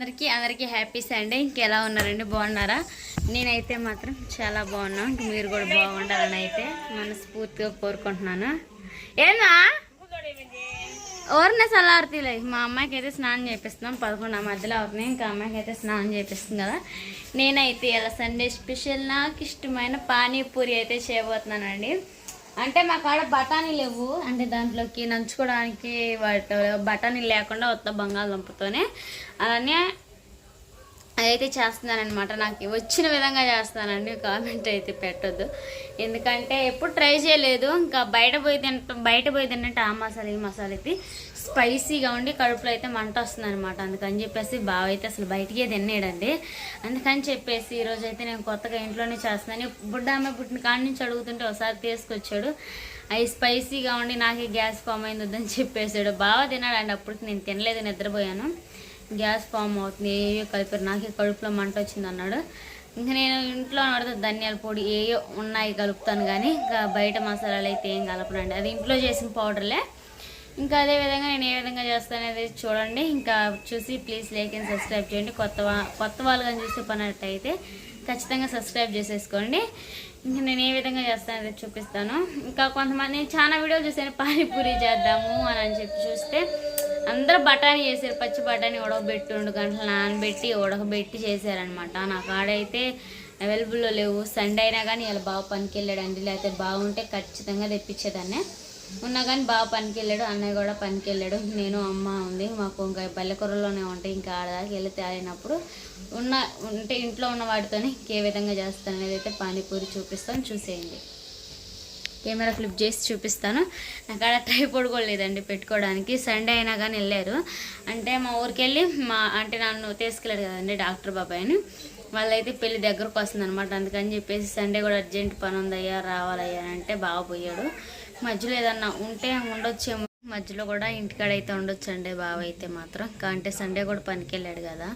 అందరికీ అందరికీ happy Sunday ఇంకెలా ఉన్నారండి? బాగున్నారా? నేనైతే మాత్రం చాలా బాగున్నా. మీరు కూడా బాగుండాలని అయితే మనస్ఫూర్తిగా కోరుకుంటున్నాను. ఏనా ఎవరినే సలార్తీలే. మా అమ్మాయికి అయితే స్నానం చేపిస్తున్నాం. పదకొండు ఆ మధ్యలో అవుతుంది ఇంకా అమ్మాయికి అయితే స్నానం చేపిస్తుంది కదా. నేనైతే ఇలా సండే స్పెషల్ నాకు ఇష్టమైన పానీపూరి అయితే చేయబోతున్నానండి. అంటే మా కాడ బఠానీ లేవు. అంటే దాంట్లోకి నంచుకోవడానికి వాటి బఠానీ లేకుండా ఉత్త బంగాళదుంపతోనే. అలానే అదైతే చేస్తున్నానమాట నాకు వచ్చిన విధంగా చేస్తానండి కామెంట్ అయితే పెట్టొద్దు. ఎందుకంటే ఎప్పుడు ట్రై చేయలేదు. ఇంకా బయట పోయి తింట బయట పోయి తింటే ఆ మసాలా ఈ మసాలా అయితే స్పైసీగా ఉండి కడుపులో అయితే మంట వస్తుంది అనమాట అందుకని చెప్పేసి బావ అయితే అసలు బయటికే తిన్నాడండి అందుకని చెప్పేసి ఈరోజు అయితే నేను కొత్తగా ఇంట్లోనే చేస్తున్నాను. బుడ్డ పుట్టిన కాడి నుంచి అడుగుతుంటే ఒకసారి తీసుకొచ్చాడు. అవి స్పైసీగా ఉండి నాకే గ్యాస్ ఫామ్ అయింది వద్దని చెప్పేసాడు. బాగా తిన్నాడండి. అప్పటికి నేను తినలేదు నిద్రపోయాను. గ్యాస్ ఫామ్ అవుతుంది ఏయో కలిపారు? నాకే కడుపులో మంట వచ్చింది అన్నాడు. ఇంకా నేను ఇంట్లో పడితే ధనియాల పొడి ఏయో ఉన్నాయి కలుపుతాను కానీ ఇంకా బయట మసాలాలు అయితే ఏం కలపనండి. అది ఇంట్లో చేసిన పౌడర్లే. ఇంకా అదే విధంగా నేను ఏ విధంగా చేస్తాను అనేది చూడండి. ఇంకా చూసి ప్లీజ్ లైక్ అండ్ సబ్స్క్రైబ్ చేయండి. కొత్త కొత్త వాళ్ళు కానీ చూసి పనట్టయితే ఖచ్చితంగా సబ్స్క్రైబ్ చేసేసుకోండి. ఇంకా నేను ఏ విధంగా చేస్తాను అనేది చూపిస్తాను. ఇంకా కొంతమంది నేను చాలా వీడియోలు చూసాను పానీపూరి చేద్దాము అని అని చెప్పి చూస్తే అందరూ బఠానీ చేశారు పచ్చి బఠానీ ఉడకబెట్టి రెండు గంటలు నానబెట్టి ఉడకబెట్టి చేశారనమాట నాకు ఆడైతే అవైలబుల్లో లేవు. సండే అయినా కానీ ఇలా బాగా పనికి వెళ్ళాడండి లేకపోతే బాగుంటే ఖచ్చితంగా తెప్పించేదాన్ని. ఉన్నా కానీ బాగా పనికి వెళ్ళాడు అన్నయ్య కూడా పనికి వెళ్ళాడు నేను అమ్మ ఉంది. మాకు ఇంకా బల్లెకూరలోనే ఉంటాయి ఇంకా ఆడదాకా వెళ్ళి తేలినప్పుడు ఉన్న ఉంటే ఇంట్లో ఉన్న వాటితోనే ఏ విధంగా చేస్తాను. అనేది అయితే పానీపూరి చూపిస్తాను. చూసేయండి. కెమెరా ఫ్లిప్ చేసి చూపిస్తాను. నాకు ఆడ ట్రైపోడ్ కూడా లేదండి పెట్టుకోవడానికి. సండే అయినా కానీ వెళ్ళారు. అంటే మా ఊరికి వెళ్ళి మా అంటే నన్ను తీసుకెళ్ళాడు కదండి డాక్టర్ బాబాయ్ని. వాళ్ళైతే పెళ్ళి దగ్గరకు వస్తుంది అనమాట అందుకని చెప్పేసి సండే కూడా అర్జెంట్ పని ఉందయ్యా రావాలయ్యా అంటే బాగా పోయాడు. మధ్యలో ఏదన్నా ఉంటే ఉండొచ్చేమో. మధ్యలో కూడా ఇంటికాడైతే ఉండొచ్చు అండి బావ అయితే మాత్రం. ఇంకా అంటే సండే కూడా పనికి వెళ్ళాడు కదా.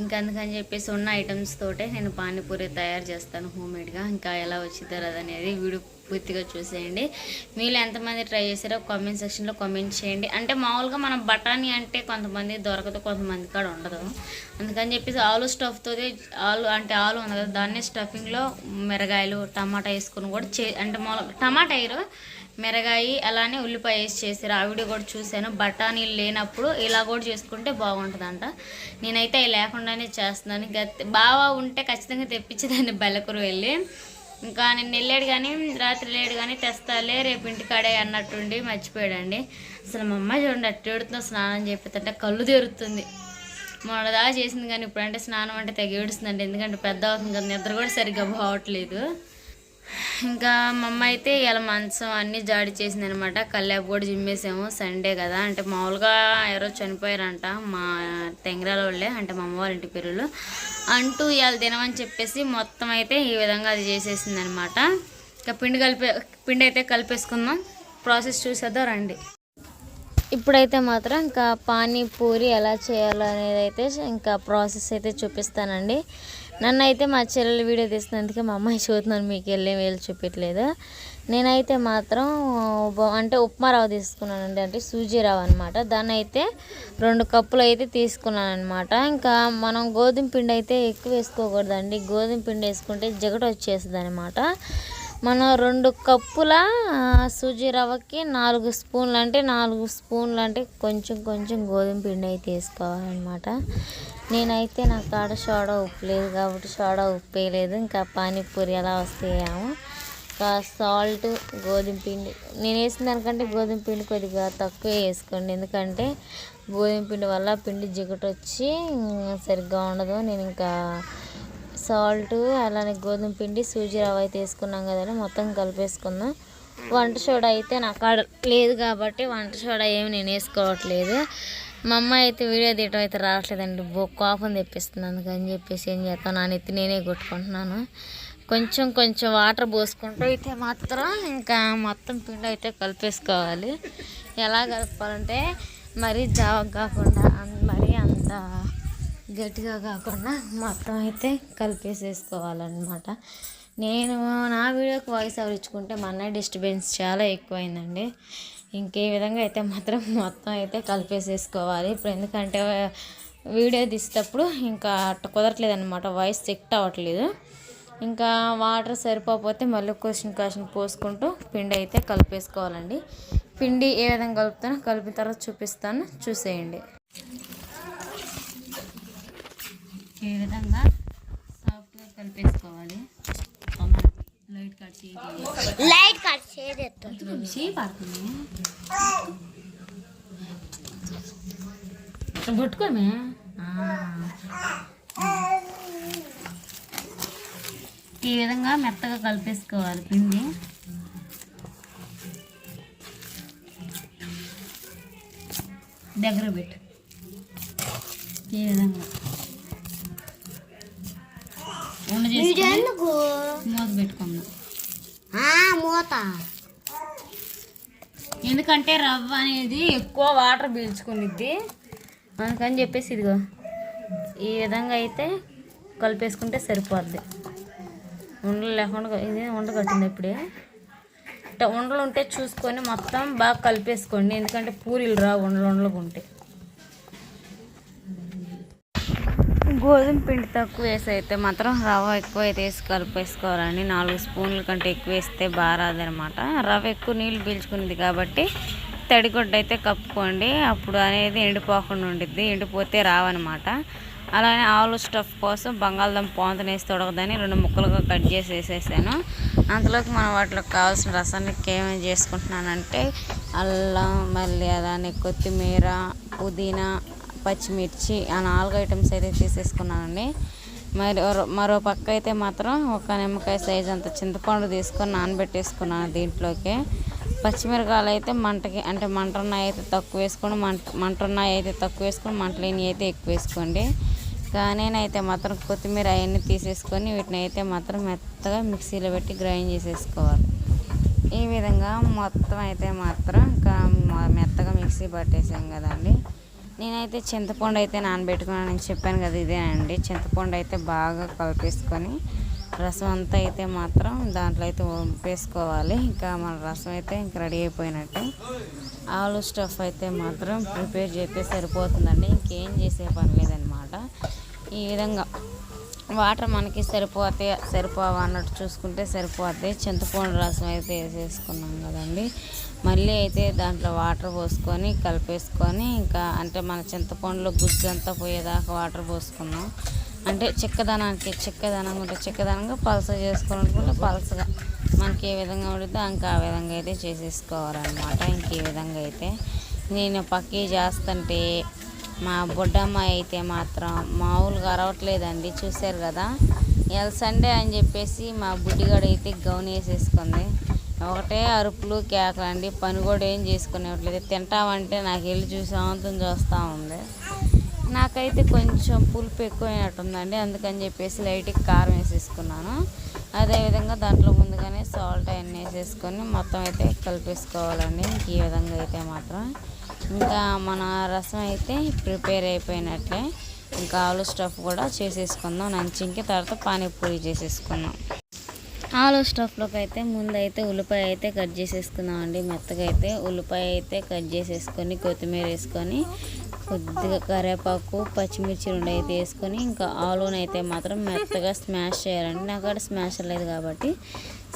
ఇంకా అందుకని చెప్పేసి ఉన్న ఐటమ్స్ తోటే నేను పానీపూరి తయారు చేస్తాను హోమ్మేడ్గా. ఇంకా ఎలా వచ్చిందో అనేది వీడియో పూర్తిగా చూసేయండి. మీరు ఎంతమంది ట్రై చేశారో కామెంట్ సెక్షన్లో కామెంట్ చేయండి. అంటే మామూలుగా మనం బఠానీ అంటే కొంతమంది దొరకదు కొంతమంది కాడ ఉండదు. అందుకని చెప్పేసి ఆలు స్టఫ్తో ఆలు అంటే ఆలు ఉంది కదా దాన్ని స్టఫింగ్లో మిరగాయలు టమాటా వేసుకుని కూడా చే అంటే మామూలుగా టమాటా వేయరు. మిరగాయి అలానే ఉల్లిపాయ వేసి చేసారు ఆ వీడియో కూడా చూశాను. బఠానీలు లేనప్పుడు ఇలా కూడా చేసుకుంటే బాగుంటుందంట. నేనైతే అవి లేకుండానే చేస్తున్నాను. గత బాగా ఉంటే ఖచ్చితంగా తెప్పించేదాన్ని బెల్లకూర వెళ్ళి. ఇంకా నేను వెళ్ళాడు కానీ రాత్రి లేడు కానీ తెస్తాలే రేపు ఇంటికాడే అన్నట్టుండి మర్చిపోయాడండి. అసలు మా అమ్మాయి చూడండి అట్టు స్నానం చెప్పితే కళ్ళు తెరుతుంది. మొన్నదా చేసింది కానీ ఇప్పుడంటే స్నానం అంటే తెగేడుస్తుందండి ఎందుకంటే పెద్ద అవుతుంది కదా నిద్ర కూడా సరిగ్గా పోవట్లేదు. ఇంకా మా అమ్మ అయితే ఇలా మంచం అన్నీ జాడి చేసింది అనమాట కల్లాపు కూడా జిమ్మేసాము. సండే కదా. అంటే మామూలుగా ఎవరో చనిపోయారంట మా తెంగరాల వాళ్ళే అంటే మా అమ్మ వాళ్ళ ఇంటి పేరులు అంటూ ఇవాళ తినమని చెప్పేసి మొత్తం అయితే ఈ విధంగా అది చేసేసింది అనమాట ఇంకా పిండి కలిపే పిండి అయితే కలిపేసుకుందాం. ప్రాసెస్ చూసేద్దాం రండి. ఇప్పుడైతే మాత్రం ఇంకా పానీపూరి ఎలా చేయాలో అనేది అయితే ఇంకా ప్రాసెస్ అయితే చూపిస్తానండి. నన్ను అయితే మా చెల్లెలు వీడియో తీసినందుకే మా అమ్మాయి చూస్తున్నాను మీకు వెళ్ళే వేలు చూపించలేదు నేనైతే మాత్రం అంటే ఉప్మా రవ్వ తీసుకున్నానండి అంటే సూజీ రవ్వ అనమాట దాన్ని అయితే రెండు కప్పులు అయితే తీసుకున్నాను అనమాట ఇంకా మనం గోధుమ పిండి అయితే ఎక్కువ వేసుకోకూడదండి. గోధుమ పిండి వేసుకుంటే జగట వచ్చేస్తుంది అనమాట మనం రెండు కప్పుల సూజీ రవ్వకి నాలుగు స్పూన్లు అంటే నాలుగు స్పూన్లు అంటే కొంచెం కొంచెం గోధుమ పిండి అయితే వేసుకోవాలన్నమాట. నేనైతే నా కాడ సోడా ఉప్పు లేదు కాబట్టి సోడా ఉప్పు వేయలేదు ఇంకా పానీపూరి ఎలా వస్తాయేమో ఇంకా సాల్ట్ గోధుమ పిండి. నేను వేసిన దానికంటే గోధుమ పిండి కొద్దిగా తక్కువ వేసుకోండి. ఎందుకంటే గోధుమ పిండి వల్ల పిండి జిగట వచ్చి సరిగ్గా ఉండదు. నేను ఇంకా సాల్ట్ అలానే గోధుమ పిండి సూజీ రవ్వ అయితే వేసుకున్నాం కదండి. మొత్తం కలిపేసుకుందాం. వంట సోడా అయితే నాకు లేదు కాబట్టి వంట సోడా ఏమి నేను వేసుకోవట్లేదు. మా అమ్మ అయితే వీడియో తీయటం అయితే రావట్లేదండి. బో కోపం తెప్పిస్తుంది అందుకని చెప్పేసి ఏం చేస్తాను నా నెత్తి నేనే కొట్టుకుంటున్నాను. కొంచెం కొంచెం వాటర్ పోసుకుంటూ అయితే మాత్రం ఇంకా మొత్తం పిండి అయితే కలిపేసుకోవాలి. ఎలా కలపాలంటే మరీ జావ కాకుండా అన్- మరీ అంత గట్టిగా కాకుండా మొత్తం అయితే కలిపేసేసుకోవాలన్నమాట. నేను నా వీడియోకి వాయిస్ ఓవర్ ఇచ్చుకుంటే మా డిస్టర్బెన్స్ చాలా ఎక్కువైందండి. ఇంకే విధంగా అయితే మాత్రం మొత్తం అయితే కలిపేసేసుకోవాలి. ఇప్పుడు ఎందుకంటే వీడియో తీసేటప్పుడు ఇంకా అట్ట కుదరట్లేదు అనమాట వాయిస్ సెక్ట్ అవ్వట్లేదు. ఇంకా వాటర్ సరిపోకపోతే మళ్ళీ క్వశ్చన్ క్వశ్చన్ పోసుకుంటూ పిండి అయితే కలిపేసుకోవాలండి. పిండి ఏ విధంగా కలుపుతానో కలిపిన తర్వాత చూపిస్తాను. చూసేయండి. ఈ విధంగా సాఫ్ట్గా కలిపేసుకోవాలి? లైట్ కట్ చేయాలి లైట్ కట్ చేసేస్తాను చేయి పడుతుంది పట్టుకోమే ఈ విధంగా మెత్తగా కలిపేసుకోవాలి పిండి. దగ్గర పెట్టు. ఈ విధంగా. ఉండ చేసుకొని ఎందుకు? మూత పెట్టుకుందాం మూత. ఎందుకంటే రవ్వ అనేది ఎక్కువ వాటర్ పీల్చుకునిద్ది. అందుకని చెప్పేసి ఇదిగో ఈ విధంగా అయితే కలిపేసుకుంటే సరిపోద్ది. ఉండలు లేకుండా ఇది ఉండ కట్టింది ఇప్పుడే? ఉండలు ఉంటే చూసుకొని మొత్తం బాగా కలిపేసుకోండి. ఎందుకంటే పూరీలు రావు ఉండలు ఉండలు ఉంటే గోధుమ పిండి తక్కువ వేసి అయితే మాత్రం రవ్వ ఎక్కువ అయితే వేసి కలిపేసుకోవాలండి. నాలుగు స్పూన్ల కంటే ఎక్కువ వేస్తే బాగా రాదనమాట రవ్వ ఎక్కువ నీళ్ళు పీల్చుకుంది కాబట్టి తడిగొడ్డ అయితే కప్పుకోండి. అప్పుడు అనేది ఎండిపోకుండా ఉండిద్ది ఎండిపోతే రావన్నమాట. అలానే ఆలు స్టఫ్ కోసం బంగాళదుంప పోంతన వేసి తొడగదని రెండు ముక్కలుగా కట్ చేసి వేసేసాను. అంతలోకి మనం వాటిలోకి కావాల్సిన రసానికి ఏమేమి చేసుకుంటున్నానంటే అల్లం మళ్ళీ అలానే కొత్తిమీర పుదీనా పచ్చిమిర్చి ఆ నాలుగు ఐటమ్స్ అయితే తీసేసుకున్నానండి. మరి మరో- పక్క అయితే మాత్రం ఒక నిమ్మకాయ సైజ్ అంత చింతపండు తీసుకొని నానబెట్టేసుకున్నాను దీంట్లోకి. పచ్చిమిరకాయలు అయితే మంటకి అంటే మంటన్నాయి అయితే తక్కువ వేసుకోండి మంట మంటన్నాయి అయితే తక్కువ వేసుకొని మంటలేని అయితే ఎక్కువ వేసుకోండి. కానీనైతే నేనైతే మాత్రం కొత్తిమీర అవన్నీ తీసేసుకొని వీటిని అయితే మాత్రం మెత్తగా మిక్సీలో పెట్టి గ్రైండ్ చేసేసుకోవాలి. ఈ విధంగా మొత్తం అయితే మాత్రం ఇంకా మెత్తగా మిక్సీ పట్టేసాం కదండి. నేనైతే చింతపండు అయితే నానబెట్టుకున్నాను. నేను చెప్పాను కదా ఇదేనండి చింతపండు అయితే బాగా కలిపేసుకొని రసం అంతా అయితే మాత్రం దాంట్లో అయితే వేసుకోవాలి ఇంకా మన రసం అయితే ఇంక రెడీ అయిపోయినట్టు. ఆలు స్టఫ్ అయితే మాత్రం ప్రిపేర్ చేస్తే సరిపోతుందండి. ఇంకేం చేసే పని లేదనమాట ఈ విధంగా వాటర్ మనకి సరిపోతే సరిపోవా అన్నట్టు చూసుకుంటే సరిపోద్ది. చింతపండు రసం అయితే వేసేసుకున్నాం కదండి. మళ్ళీ అయితే దాంట్లో వాటర్ పోసుకొని కలిపేసుకొని ఇంకా అంటే మన చింతపండులో గుజ్జు అంతా పోయేదాకా వాటర్ పోసుకున్నాం. అంటే చిక్కదనానికి చిక్కదనంగా ఉంటే చిక్కదనంగా పలస చేసుకోవాలనుకుంటే పలసగా మనకి ఏ విధంగా ఉంటుందో ఇంకా ఆ విధంగా అయితే చేసేసుకోవాలన్నమాట. ఇంకే విధంగా అయితే నేను పక్కీ చేస్తుంటే మా బుడ్డమ్మాయి అయితే మాత్రం మామూలుగా అరవట్లేదండి చూశారు కదా? ఇవాళ సండే అని చెప్పేసి మా బుడ్డిగాడు అయితే గౌన్ వేసేసుకుంది. ఒకటే అరుపులు కేకలు అండి. పని కూడా ఏం చేసుకునేవట్లేదు. తింటామంటే నాకు వెళ్ళి చూసి అవంతం చూస్తూ ఉంది. నాకైతే కొంచెం పులుపు ఎక్కువైనట్టుందండి. అందుకని చెప్పేసి లైట్గా కారం వేసేసుకున్నాను. అదేవిధంగా దాంట్లో ముందుగానే సాల్ట్ అవన్నీ వేసేసుకొని మొత్తం అయితే కలిపేసుకోవాలండి. ఇంక ఈ విధంగా అయితే మాత్రం ఇంకా మన రసం అయితే ప్రిపేర్ అయిపోయినట్లే. ఇంకా ఆలు స్టఫ్ కూడా చేసేసుకుందాం. నంచింకి తర్వాత పానీపూరి చేసేసుకుందాం. ఆలు స్టఫ్లోకి అయితే ముందు అయితే ఉల్లిపాయ అయితే కట్ చేసేసుకుందాం అండి. మెత్తగా అయితే ఉల్లిపాయ అయితే కట్ చేసేసుకొని కొత్తిమీర వేసుకొని కొద్దిగా కరివేపాకు పచ్చిమిర్చి రెండు అయితే వేసుకొని ఇంకా ఆలూని అయితే మాత్రం మెత్తగా స్మాష్ చేయాలండి. నాకు అక్కడ స్మాష్ లేదు కాబట్టి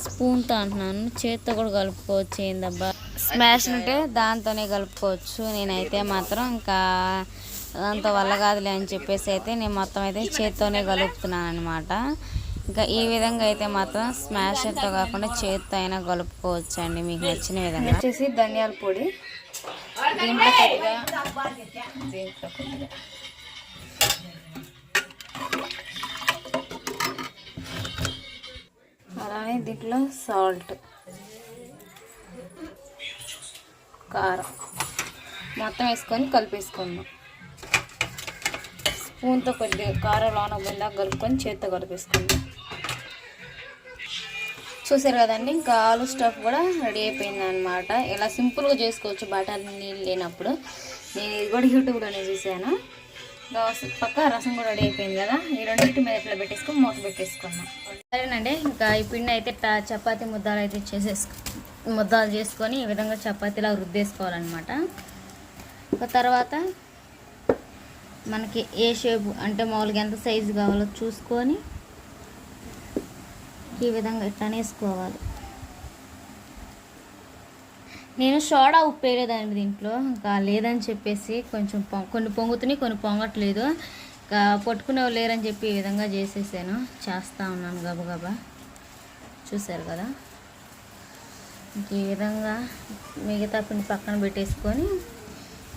స్పూన్తో అంటున్నాను. చేత్తో కూడా కలుపుకోవచ్చు. ఏందబ్బా? స్మాష్ ఉంటే దాంతోనే కలుపుకోవచ్చు. నేనైతే మాత్రం ఇంకా దాంతో వల్ల కాదులే అని చెప్పేసి అయితే నేను మొత్తం అయితే చేత్తోనే కలుపుతున్నాను అనమాట ఇంకా ఈ విధంగా అయితే మాత్రం స్మాషర్తో కాకుండా చేత్తో అయినా కలుపుకోవచ్చు అండి మీకు నచ్చిన విధంగా. వచ్చేసి ధనియాల పొడి. దీంట్లో కొద్దిగా దీంట్లో కొద్దిగా. అలానే దీంట్లో సాల్ట్ కారం. మొత్తం వేసుకొని కలిపేసుకుందాం. స్పూన్తో కొద్దిగా కారం లోన పోయిందా కలుపుకొని చేత్తో కలిపేసుకుందాం. చూసారు కదండి ఇంకా ఆలు స్టఫ్ కూడా రెడీ అయిపోయింది అనమాట ఇలా సింపుల్గా చేసుకోవచ్చు బటర్ నీళ్ళు లేనప్పుడు. నేను ఇది కూడా యూట్యూబ్లోనే చూశాను. ఇంకా పక్క రసం కూడా రెడీ అయిపోయింది కదా. ఈ రెండింటి మీద ఇట్లా పెట్టేసుకొని మూత పెట్టేసుకున్నాం సరేనండి ఇంకా ఈ పిండి అయితే చపాతి చపాతీ ముద్దలు అయితే చేసేసుకు ముద్దలు చేసుకొని ఈ విధంగా చపాతీలా రుద్దేసుకోవాలన్నమాట. ఒక తర్వాత మనకి ఏ షేప్ అంటే మామూలుగా ఎంత సైజు కావాలో చూసుకొని ఈ విధంగా ఇట్లా వేసుకోవాలి. నేను సోడా ఉప్పు వేయలేదండి దీంట్లో ఇంకా లేదని చెప్పేసి కొంచెం కొన్ని పొంగుతున్నాయి కొన్ని పొంగట్లేదు. ఇంకా పట్టుకునే లేరని చెప్పి ఈ విధంగా చేసేసాను. చేస్తూ ఉన్నాను గబగబా. చూసారు కదా? ఈ విధంగా మిగతా పిండి పక్కన పెట్టేసుకొని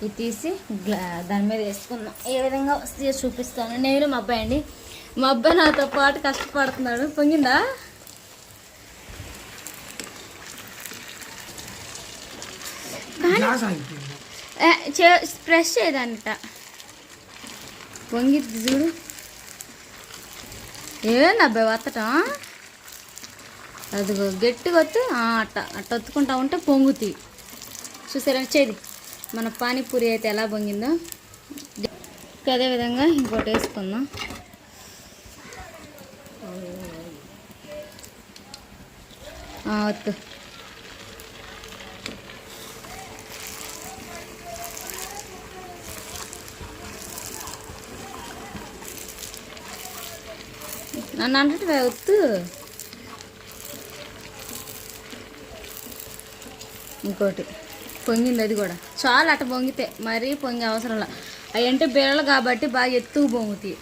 ఇది తీసి గ్లా దాని మీద వేసుకుందాం. ఏ విధంగా వస్తే చూపిస్తాను. నేను మా అబ్బాయి అండి. మా అబ్బాయి నాతో పాటు కష్టపడుతున్నాడు. పొంగిందా? ఏ, చే ప్రెస్ చేయదంట. పొంగిద్ది చూడు. ఏంది అబ్బాయి వత్తటం? అదిగో గట్టిగా వత్తు. అట్ట అట్ట ఒత్తుకుంటా ఉంటే పొంగుతాయి చూసారా? చేది. మన పానీపూరి అయితే ఎలా పొంగిందో? ఇంకా అదే విధంగా ఇంకోటి వేసుకుందాం. వత్తు. నన్ను అంటే వత్తు. ఇంకోటి. పొంగింది అది కూడా. చాలా అట్ట పొంగితే మరీ పొంగే అవసరంలా అవి అంటే బిళ్ళలు కాబట్టి బాగా ఎత్తుకు పొంగుతాయి.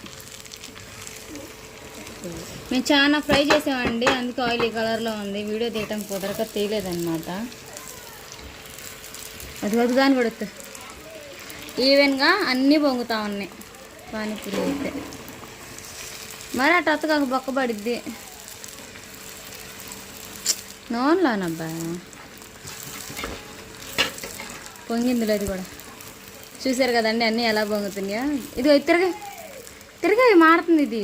మేము చాలా ఫ్రై చేసామండి అందుకే ఆయిల్ ఈ కలర్లో ఉంది. వీడియో తీయటం కుదరక తీయలేదన్నమాట. అది ఒక దాన్ని పడుతుంది ఈవెన్గా అన్నీ పొంగుతా ఉన్నాయి. పానీపూరి అయితే. మరి అటు అత్తగా బొక్క పడిద్ది. నోన్లోనబ్బా. పొంగిందిలో అది కూడా. చూసారు కదండి అన్నీ ఎలా పొంగుతున్నాయా? ఇది తిరగ తిరగ మారుతుంది ఇది.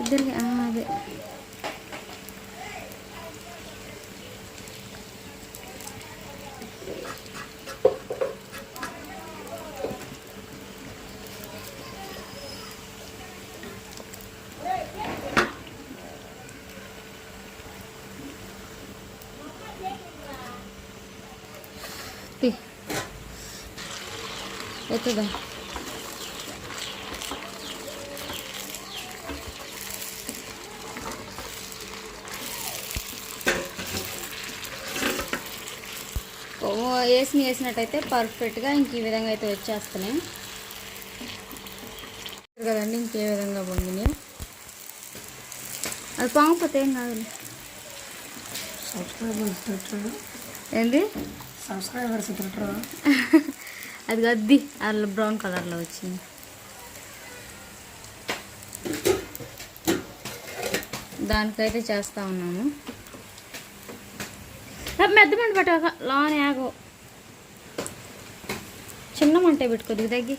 ఇద్దరికి అదే. ఎత్తుదా? ఓ, వేసిన వేసినట్టయితే పర్ఫెక్ట్గా ఇంక ఈ విధంగా అయితే వచ్చేస్తున్నాయి. కదండి ఇంకే విధంగా పొంగినాయి అది పొంగపోతే ఏం కాదు. సబ్స్క్రైబర్స్ ఏంది? సబ్స్క్రైబర్స్ తిట్టరు అది గద్ది. అలా బ్రౌన్ కలర్లో వచ్చింది. దానికైతే చేస్తా ఉన్నాము మెద్ద మంట పెట్టాక లాన్ యాగో చిన్న మంటే పెట్టుకో దిగు తగ్గి.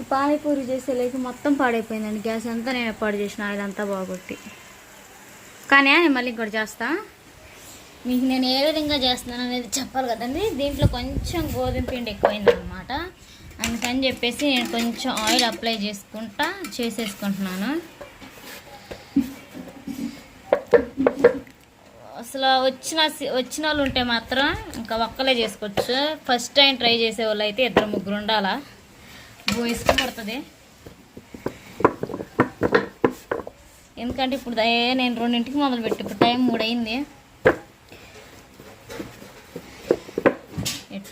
ఈ పానీపూరి చేసే లేక మొత్తం పాడైపోయిందండి. గ్యాస్ అంతా నేను పాడు చేసిన ఇదంతా బాగొట్టి. కానీ నేను మళ్ళీ ఇంకోటి చేస్తా. మీకు నేను ఏ విధంగా చేస్తున్నాను అనేది చెప్పాలి కదండి. దీంట్లో కొంచెం గోధుమ పిండి ఎక్కువైంది అనమాట అందుకని చెప్పేసి నేను కొంచెం ఆయిల్ అప్లై చేసుకుంటా చేసేసుకుంటున్నాను. అసలు వచ్చిన సి- వచ్చిన వాళ్ళు ఉంటే మాత్రం ఇంకా ఒక్కలే చేసుకోవచ్చు. ఫస్ట్ టైం ట్రై చేసే వాళ్ళు అయితే ఇద్దరు ముగ్గురు ఉండాలా? బో ఇష్టం పడుతుంది. ఎందుకంటే ఇప్పుడు నేను రెండింటికి మొదలు పెట్టి ఇప్పుడు టైం మూడు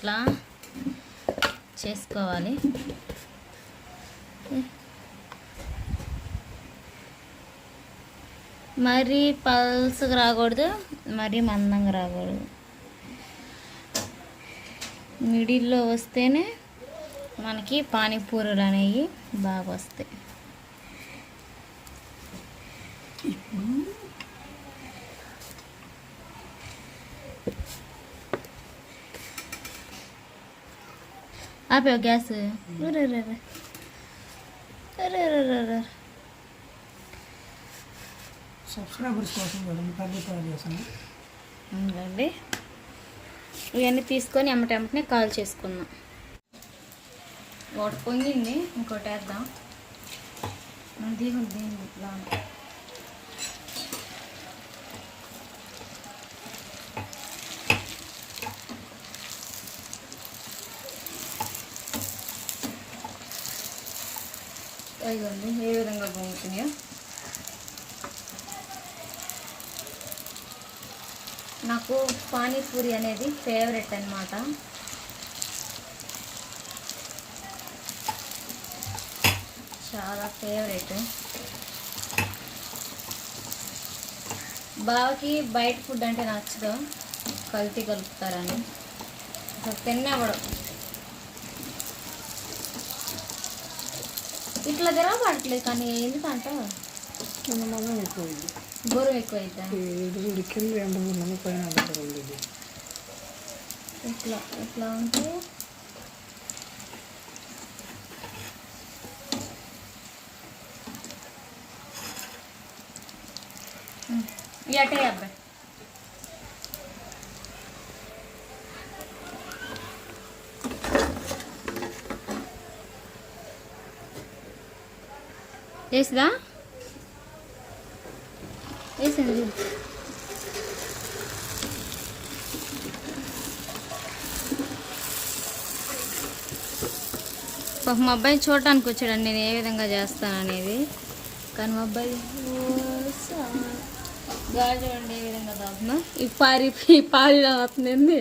ఇట్లా చేసుకోవాలి. మరీ పల్సగా రాకూడదు మరీ మందంగా రాకూడదు. మిడిల్లో వస్తేనే మనకి పానీపూరులు అనేవి బాగా వస్తాయి. ఆపే గ్యాస్. సబ్స్క్రైబర్స్ కోసం ఉండండి ఇవన్నీ తీసుకొని ఎమ్మటెమ్మటనే కాల్ చేసుకుందాం. ఒకటి పొంగింది ఇంకోటి వేద్దాం. మనం దిగుంది దిగుంది ఇట్లా ఇదిగోండి ఏ విధంగా పొంగుతున్నాయో నాకు పానీపూరి అనేది ఫేవరెట్ అన్నమాట. చాలా ఫేవరెట్ బావకి బయట ఫుడ్ అంటే నచ్చదు. కల్తీ కలుపుతారని. అసలు తినేవాడు ఇట్లా తిరగబడట్లేదు కానీ ఎందుకంట కింద మనం ఎక్కువైంది. బరువు ఎక్కువైతే? ఇది కింద ఎంత ఉన్నది పైన ఎంత ఉంది ఇట్లా ఇట్లా ఉంటే ఉమ్, ఈ అటే అబ్బాయి. వేసిదా? వేసింది. పాప మా అబ్బాయి చూడటానికి వచ్చాడండి నేను ఏ విధంగా చేస్తాను అనేది. కానీ మా అబ్బాయి గాలి చూడండి ఏ విధంగా తాగుతుందో. ఈ పారి ఈ పారి అవుతుంది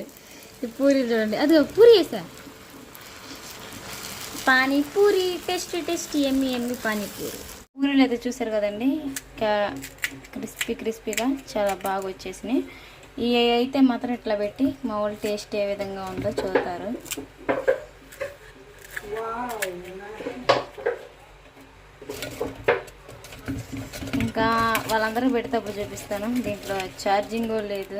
ఈ పూరి చూడండి. అది పూరి వేసా. పానీపూరి టేస్ట్ టేస్ట్ ఎమ్మి ఎమ్మి పానీపూరి. పూరీలు అయితే చూసారు కదండి? క్రిస్పీ క్రిస్పీగా చాలా బాగా వచ్చేసినాయి. ఇవి అయితే మాత్రం ఇట్లా పెట్టి మా వాళ్ళు టేస్ట్ ఏ విధంగా ఉందో చూస్తారు ఇంకా వాళ్ళందరూ పెడితే చూపిస్తాను. దీంట్లో ఛార్జింగ్ లేదు.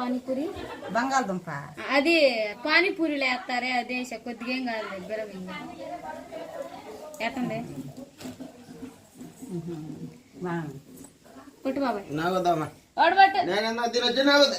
పానీపూరి? బంగాళదుంప. అది పానీపూరిలో వేస్తారే అదే కొద్దిగా ఏం కాదు దగ్గర ఎట్టండి పుట్టు బాబాయ్. నాగొద్దమ్మా ఓడబట్టు నేను ఎంత తినొచ్చు? నాగొద్దు.